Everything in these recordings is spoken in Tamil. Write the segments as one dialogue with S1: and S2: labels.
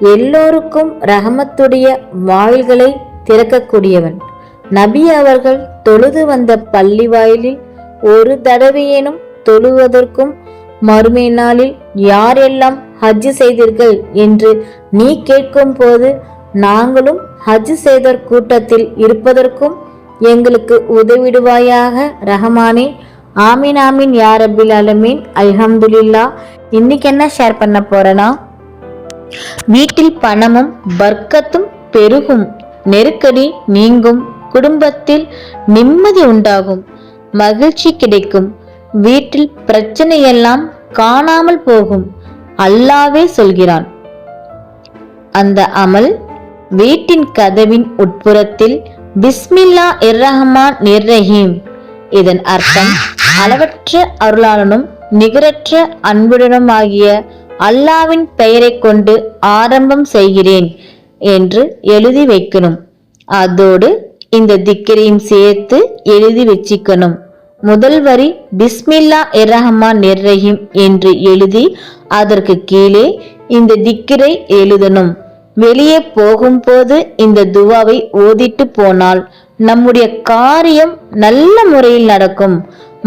S1: எல்லோருக்கும் ரஹமத்துடைய வாயில்களை திறக்கக்கூடியவன். நபி அவர்கள் தொழுது வந்த பள்ளி வாயிலில் ஒரு தடவையேனும் தொழுவதற்கும் மறுமை நாளில் யாரெல்லாம் ஹஜ் செய்தீர்கள் என்று நீ கேட்கும் போது நாங்களும் ஹஜ் செய்தர் கூட்டத்தில் இருப்பதற்கும் எங்களுக்கு உதவிடுவாயாக ரஹமானே. ஆமீன் ஆமீன் யார் அபில் அலமீன் அல்ஹம்துலில்லா. இன்னைக்கு என்ன ஷேர் பண்ண போறேன்னா வீட்டில் பணமும் வர்க்கத்தும் பெருகும். நெருக்கடி நீங்கும். குடும்பத்தில் நிம்மதி உண்டாகும். மகிழ்ச்சி கிடைக்கும். வீட்டில் பிரச்சனையெல்லாம் காணாமல் போகும். அல்லாவே சொல்கிறான். அந்த அமல் வீட்டின் கதவின் உட்புறத்தில் பிஸ்மில்லா இர்ரஹ்மான் நிர்ரஹீம் இதன் அர்த்தம் அளவற்ற அருளாளனும் நிகரற்ற அன்புடனும் ஆகிய அல்லாவின் பெயரை கொண்டு ஆரம்பம் செய்கிறேன் என்று எழுதி வைக்கணும். அதோடு இந்த திக்கரையும் சேர்த்து எழுதி வச்சிக்கணும். முதல் வரி பிஸ்மில்லா இரஹமான் நிர்ரஹிம் என்று எழுதி அதற்கு கீழே இந்த திக்கிரை எழுதணும். வெளியே போகும்போது இந்த துவாவை ஓதிட்டு போனால் நம்முடைய காரியம் நல்ல முறையில் நடக்கும்.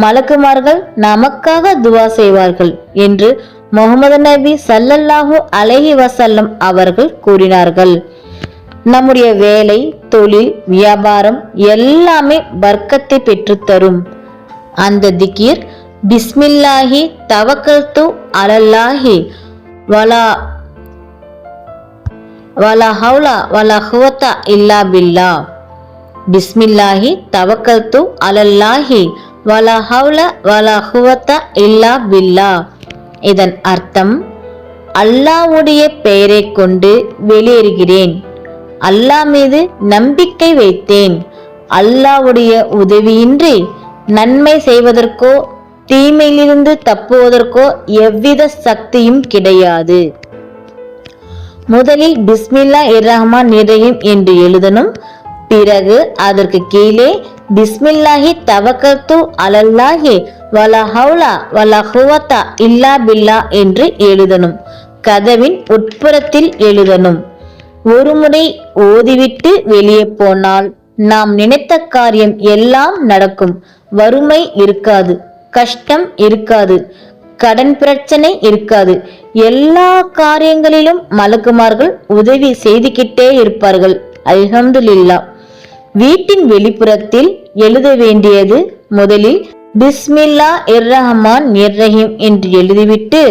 S1: மலக்குமார்கள் நமக்காக துவா செய்வார்கள் என்று முகமது நபி சல்லல்லாஹு அலஹி வசல்லம் அவர்கள் கூறினார்கள். நம்முடைய வேலை தொழில் வியாபாரம் எல்லாமே வர்க்கத்தை பெற்றுத்தரும் அந்த திகீர் பிஸ்மில்லாஹி தவக்கல்து அலல்லாஹி வலா வலா ஹவுலா வலா ஹுவத்தா இல்லா பில்லா. பிஸ்மில்லாஹி தவக்கல்து அலல்லாஹி வலா ஹவுல வலா ஹுவத்தா இல்லா பில்லா. இதன் அர்த்தம் அல்லாவுடைய பெயரை கொண்டு வெளியேறுகிறேன். அல்லாஹ் மீது நம்பிக்கை வைத்தேன். அல்லாவுடைய உதவியின்றி நன்மை செய்வதற்கோ தீமையிலிருந்து தப்புவதற்கோ எவ்வித சக்தியும் கிடையாது. முதலில் பிஸ்மில்லா இர்ரஹ்மான் நிறையும் என்று எழுதணும். பிறகு அதற்கு கீழே பிஸ்மில்லாஹி தவக்கத்து அலல்லாஹி வலா ஹவுலா வலா ஹுவத்தா இல்லா பில்லா என்று எழுதணும். கதவின் உட்புறத்தில் எழுதணும். ஒருமுறை ஓதிவிட்டு வெளியே போனால் நாம் நினைத்த காரியம் எல்லாம் நடக்கும். வறுமை இருக்காது கஷ்டம் இருக்காது கடன் பிரச்சனை இருக்காது. எல்லா காரியங்களிலும் மலக்குமார்கள் உதவி செய்துகிட்டே இருப்பார்கள். அல்ஹம்துலில்லா. வீட்டின் வெளிப்புறத்தில் எழுத வேண்டியது முதலில் பிஸ்மில்லா இர்ரஹ்மான் நிர்ரஹீம் என்று எழுதிவிட்டு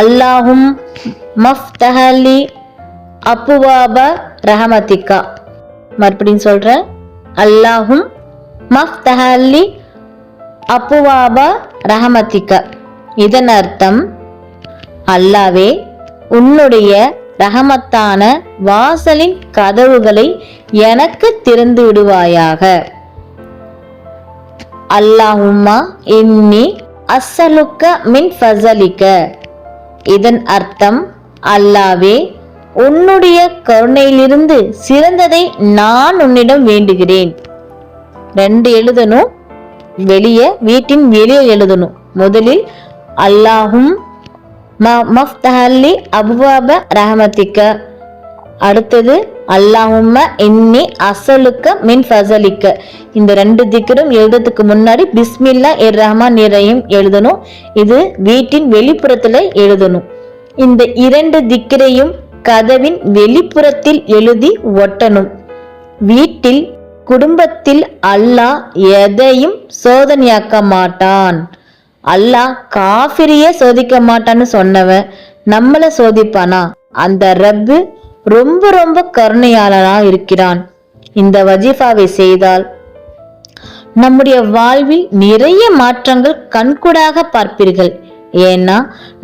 S1: அல்லாஹும் மஃப்தஹலி அப்புவாப ரஹமத்திகா. மறுபடியும் சொல்கிறேன் அல்லாஹும் மஃப்தஹலி அப்புவாப ரஹமத்திகா. இதன் அர்த்தம் அல்லாவே உன்னுடைய ரஹமத்தான வாசலின் கதவுகளை எனக்கு திறந்து விடுவாயாக. அல்லாஹும்மா இன்னி அஸ்ஸலுக்க மின் ஃபசலிக்க இதன் அர்த்தம் அல்லாவே உன்னுடைய கருணையிலிருந்து சிறந்ததை நான் உன்னிடம் வேண்டுகிறேன். ரெண்டு எழுதணும் வெளியே வீட்டின் வெளியே எழுதணும். முதலில் அல்லாஹும் மஃப்தஹல்லி அபுவாப ரஹமத்திக்க. அடுத்தது அல்லாஹும்ம இன்னி அசலுக்க மின் ஃபசலிக்க. இந்த ரெண்டு திக்கரும் எழுதுறதுக்கு முன்னாடி பிஸ்மில்லா இர் ரஹ்மான் நிறையும் எழுதணும். இது வீட்டின் வெளிப்புறத்துல எழுதணும். இந்த இரண்டு திக்கரையும் கதவின் வெளிப்புறத்தில் எழுதி ஒட்டணும். வீட்டில் குடும்பத்தில் அல்லாஹ் எதையும் சோதனையாக்க மாட்டான். அல்லாஹ் காஃபிரியே சோதிக்க மாட்டான்னு சொன்னவன் நம்மள சோதிப்பானா? அந்த ரப்பு ரொம்ப ரொம்ப கருணையாளனா இருக்கிறான். இந்த வஜிஃபாவை செய்தால் நம்முடைய வாழ்வில் நிறைய மாற்றங்கள் கண்கூடாக பார்ப்பீர்கள். ஏன்னா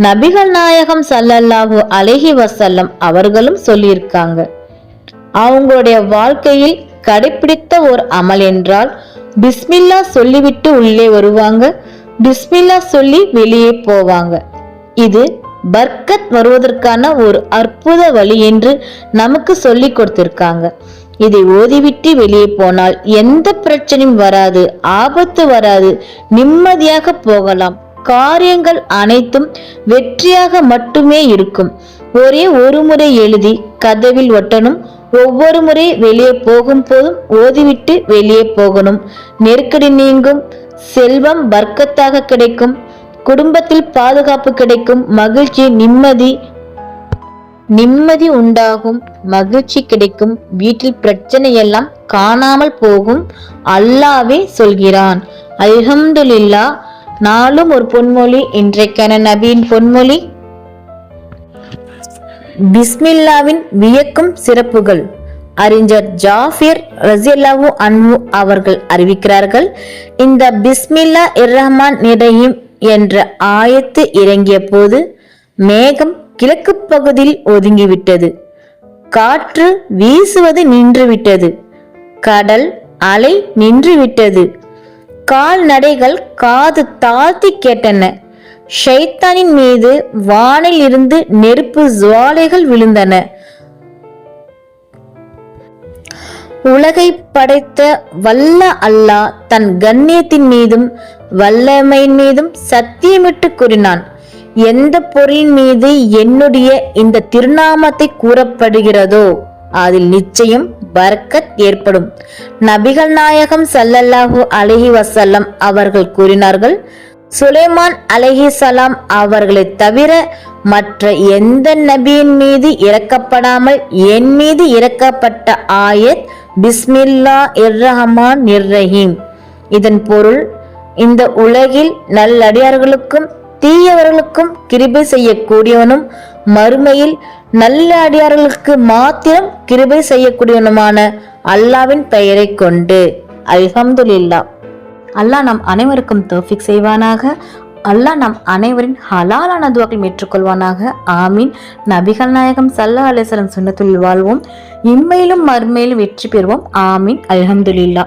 S1: நபிகள் நாயகம் சல்லல்லாஹு அலஹி வசல்லம் அவர்களும் சொல்லியிருக்காங்க. அவங்களுடைய வாழ்க்கையில் கடைபிடித்த ஒரு அமல் என்றால் பிஸ்மில்லா சொல்லிவிட்டு உள்ளே வருவாங்க பிஸ்மில்லா சொல்லி வெளியே போவாங்க. இது பர்க்கத் வருவதற்கான ஒரு அற்புத வழி என்று நமக்கு சொல்லி கொடுத்திருக்காங்க. இதை ஓதிவிட்டு வெளியே போனால் எந்த பிரச்சனையும் வராது ஆபத்து வராது நிம்மதியாக போகலாம். காரியங்கள் அனைத்தும் வெற்றியாக மட்டுமே இருக்கும். ஒரே ஒரு முறை எழுதி கதவில் ஒட்டணும். ஒவ்வொரு முறை வெளியே போகும் போதும் ஓதிவிட்டு வெளியே போகணும். நெருக்கடி நீங்கும். செல்வம் வர்க்கத்தாக கிடைக்கும். குடும்பத்தில் பாதுகாப்பு கிடைக்கும் மகிழ்ச்சி நிம்மதி நிம்மதி உண்டாகும் மகிழ்ச்சி கிடைக்கும். வீட்டில் பிரச்சனை எல்லாம் காணாமல் போகும் அல்லாவே சொல்கிறான். அல்ஹம்துல்லா நாளும் ஒரு பொன்மொழி இன்றைக்கான நபியின் பொன்மொழி. பிஸ்மில்லாவின் வியக்கும் சிறப்புகள். அறிஞர் ஜாஃபிர் ரசியல்லாவு அன்ஹு அவர்கள் அறிவிக்கிறார்கள் இந்த பிஸ்மில்லா இர்ரஹ்மான் நிறையும் என்ற ஆயத்து இறங்கிய போது மேகம் கிழக்கு பகுதியில் ஒதுங்கிவிட்டது. காற்று வீசுவது நின்றுவிட்டது. கடல் அலை நின்றுவிட்டது. கால்நடைகள் காது தாழ்த்தி கேட்டன. ஷைத்தானின் மீது வானில் இருந்து நெருப்பு ஜுவாலைகள் விழுந்தன. உலகை படைத்த வல்ல அல்லாஹ் தன் கண்ணியத்தின் மீதும் வல்லமையின் மீதும் சத்தியமிட்டு கூறினான். எந்த பொருளின் மீது என்னுடைய இந்த திருநாமத்தை கூறப்படுகிறதோ அதில் நிச்சயம் பர்க்கத் ஏற்படும். நபிகள் நாயகம் சல்லல்லாஹு அலஹி வசல்லம் அவர்கள் கூறினார்கள் சுலைமான் அலஹி சலாம் அவர்களை தவிர மற்ற எந்த நபியின் மீது இறக்கப்படாமல் என் மீது இறக்கப்பட்ட ஆயத் பிஸ்மில்லா இர்ரஹமான் நிர்ரஹீம் இதன் பொருள் இந்த உலகில் நல்லடியார்களுக்கும் தீயவர்களுக்கும் கிருபை செய்யக்கூடியவனும் மறுமையில் நல்ல அடியார்களுக்கு மாத்திரம் கிருபை செய்யக்கூடியவனுமான அல்லாவின் பெயரை கொண்டு. அல்ஹம்துல்லா அல்லாஹ் நம் அனைவருக்கும் தோஃபிக் செய்வானாக. அல்லாஹ் நம் அனைவரின் ஹலாலான துவாக்கள் ஏற்றுக்கொள்வானாக. ஆமீன். நபிகள் நாயகம் சல்லா அலிஸ்லம் சுண்ணத்துள் வாழ்வோம். இம்மையிலும் மறுமையிலும் வெற்றி பெறுவோம். ஆமீன். அல்ஹம்துலில்லா